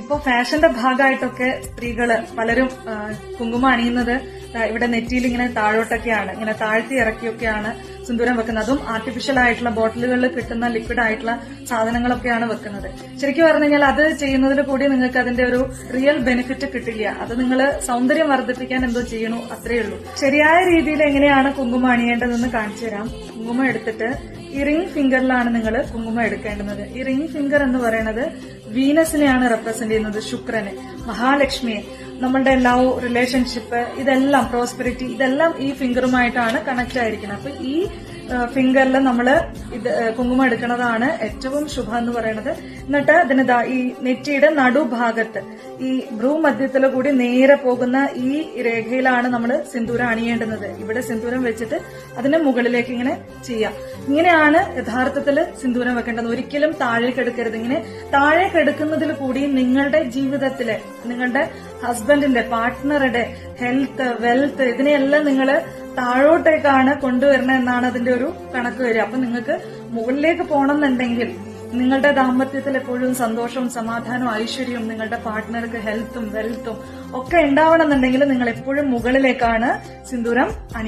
ഇപ്പൊ ഫാഷന്റെ ഭാഗമായിട്ടൊക്കെ സ്ത്രീകൾ പലരും കുങ്കുമം അണിയുന്നത് ഇവിടെ നെറ്റിയിൽ ഇങ്ങനെ താഴോട്ടൊക്കെയാണ് ഇങ്ങനെ താഴ്ത്തി ഇറക്കിയൊക്കെയാണ് സിന്ദൂരം വെക്കുന്നത്. അതും ആർട്ടിഫിഷ്യൽ ആയിട്ടുള്ള ബോട്ടിലുകളിൽ കിട്ടുന്ന ലിക്വിഡ് ആയിട്ടുള്ള സാധനങ്ങളൊക്കെയാണ് വെക്കുന്നത്. ശരിക്കും പറഞ്ഞു കഴിഞ്ഞാൽ അത് ചെയ്യുന്നതിൽ കൂടി നിങ്ങൾക്ക് അതിന്റെ ഒരു റിയൽ ബെനിഫിറ്റ് കിട്ടില്ല. അത് നിങ്ങൾ സൗന്ദര്യം വർദ്ധിപ്പിക്കാൻ എന്തോ ചെയ്യണു അത്രേ ഉള്ളൂ. ശരിയായ രീതിയിൽ എങ്ങനെയാണ് കുങ്കുമം അണിയേണ്ടതെന്ന് കാണിച്ചു തരാം. കുങ്കുമം എടുത്തിട്ട് ഈ റിംഗ് ഫിംഗറിലാണ് നിങ്ങൾ കുങ്കുമം എടുക്കേണ്ടത് ഈ റിംഗ് ഫിംഗർ എന്ന് പറയുന്നത് വീനസിനെയാണ് റെപ്രസെന്റ് ചെയ്യുന്നത് ശുക്രനെ മഹാലക്ഷ്മിയെ. നമ്മളുടെ ലവ് റിലേഷൻഷിപ്പ് ഇതെല്ലാം പ്രോസ്പെരിറ്റി ഇതെല്ലാം ഈ ഫിംഗറുമായിട്ടാണ് കണക്ട് ആയിരിക്കുന്നത്. അപ്പൊ ഈ ഫിംഗറിൽ നമ്മൾ ഇത് കുങ്കുമം എടുക്കുന്നതാണ് ഏറ്റവും ശുഭം എന്ന് പറയുന്നത്. എന്നിട്ട് അതിന് ഈ നെറ്റിയുടെ നടുഭാഗത്ത് ഈ ഭ്രൂമധ്യത്തിൽ കൂടി നേരെ പോകുന്ന ഈ രേഖയിലാണ് നമ്മൾ സിന്ദൂരം അണിയേണ്ടുന്നത്. ഇവിടെ സിന്ദൂരം വെച്ചിട്ട് അതിന് മുകളിലേക്ക് ഇങ്ങനെ ചെയ്യാം. ഇങ്ങനെയാണ് യഥാർത്ഥത്തിൽ സിന്ദൂരം വെക്കേണ്ടത്. ഒരിക്കലും താഴേക്ക് എടുക്കരുത്. ഇങ്ങനെ താഴേക്ക് എടുക്കുന്നതിൽ കൂടി നിങ്ങളുടെ ജീവിതത്തിലെ നിങ്ങളുടെ ഹസ്ബൻഡിന്റെ പാർട്ട്ണറുടെ ഹെൽത്ത് വെൽത്ത് ഇതിനെയെല്ലാം നിങ്ങൾ താഴോട്ടേക്കാണ് കൊണ്ടുവരണം എന്നാണ് അതിന്റെ ഒരു കണക്ക് വരിക. അപ്പൊ നിങ്ങൾക്ക് മുകളിലേക്ക് പോകണമെന്നുണ്ടെങ്കിൽ നിങ്ങളുടെ ദാമ്പത്യത്തിൽ എപ്പോഴും സന്തോഷവും സമാധാനവും ഐശ്വര്യവും നിങ്ങളുടെ പാർട്ട്ണർക്ക് ഹെൽത്തും വെൽത്തും ഒക്കെ ഉണ്ടാവണമെന്നുണ്ടെങ്കിൽ നിങ്ങൾ എപ്പോഴും മുകളിലേക്കാണ് സിന്ദൂരം അണിയേണ്ടത്.